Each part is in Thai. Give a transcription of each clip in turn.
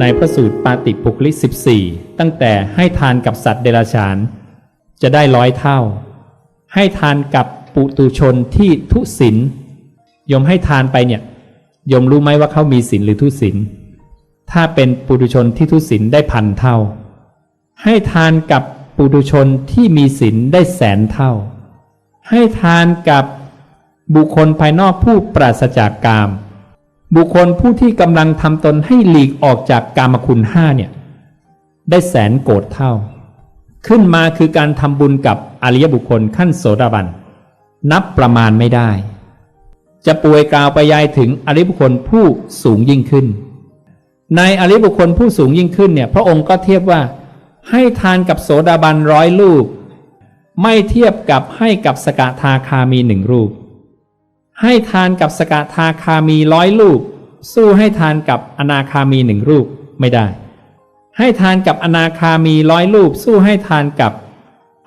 ในพระสูตรปาติปุคลิก14 ตั้งแต่ให้ทานกับสัตว์เดรัจฉาน จะได้ร้อยเท่า ให้ทานกับปุตุชนที่ทุศินยมให้ทานไปเนี่ยยมรู้ไหมว่าเขามีศีลหรือทุศินถ้าเป็นปุตุชนที่ทุศินได้พันเท่า ให้ทานกับปุตุชนที่มีศีลได้แสนเท่า ให้ทานกับบุคคลภายนอกผู้ปราศจากกาม บุคคลผู้ที่กำลังทำตนให้หลีกออกจากกามคุณห้าเนี่ยได้แสนโกรธเท่า ขึ้นมาคือการทำบุญกับอริยบุคคลขั้นโสดาบัน นับประมาณไม่ได้ จะป่วยกล่าวไปยายถึงอริยบุคคลผู้สูงยิ่งขึ้น ในอริยบุคคลผู้สูงยิ่งขึ้นเนี่ยพระองค์ก็เทียบว่าให้ทานกับโสดาบันร้อยลูก ไม่เทียบกับให้กับสกทาคามีหนึ่งรูปให้ทานกับสกทาคามีร้อยลูก สู้ให้ทานกับอนาคามีหนึ่งรูปไม่ได้ ให้ทานกับอนาคามีร้อยรูป สู้ให้ทานกับ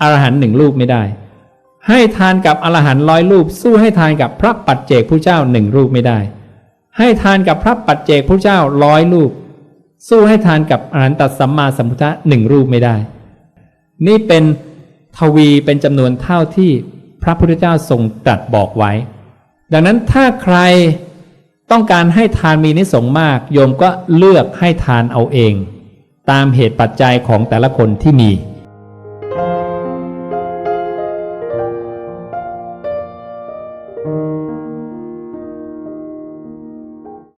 อรหันต์หนึ่งรูปไม่ได้ ให้ทานกับอรหันต์ร้อยรูป สู้ให้ทานกับพระปัจเจกผู้เจ้าหนึ่งรูปไม่ได้ ให้ทานกับพระปัจเจกผู้เจ้าร้อยรูป สู้ให้ทานกับอรหันตสัมมาสัมพุทธะหนึ่งรูปไม่ได้ นี่เป็นทวีเป็นจำนวนเท่าที่พระพุทธเจ้าทรงตรัสบอกไว้ ดังนั้นถ้าใคร ต้องการให้ทานมีนิสงมาก โยมก็เลือกให้ทานเอาเอง ตามเหตุปัจจัยของแต่ละคนที่มี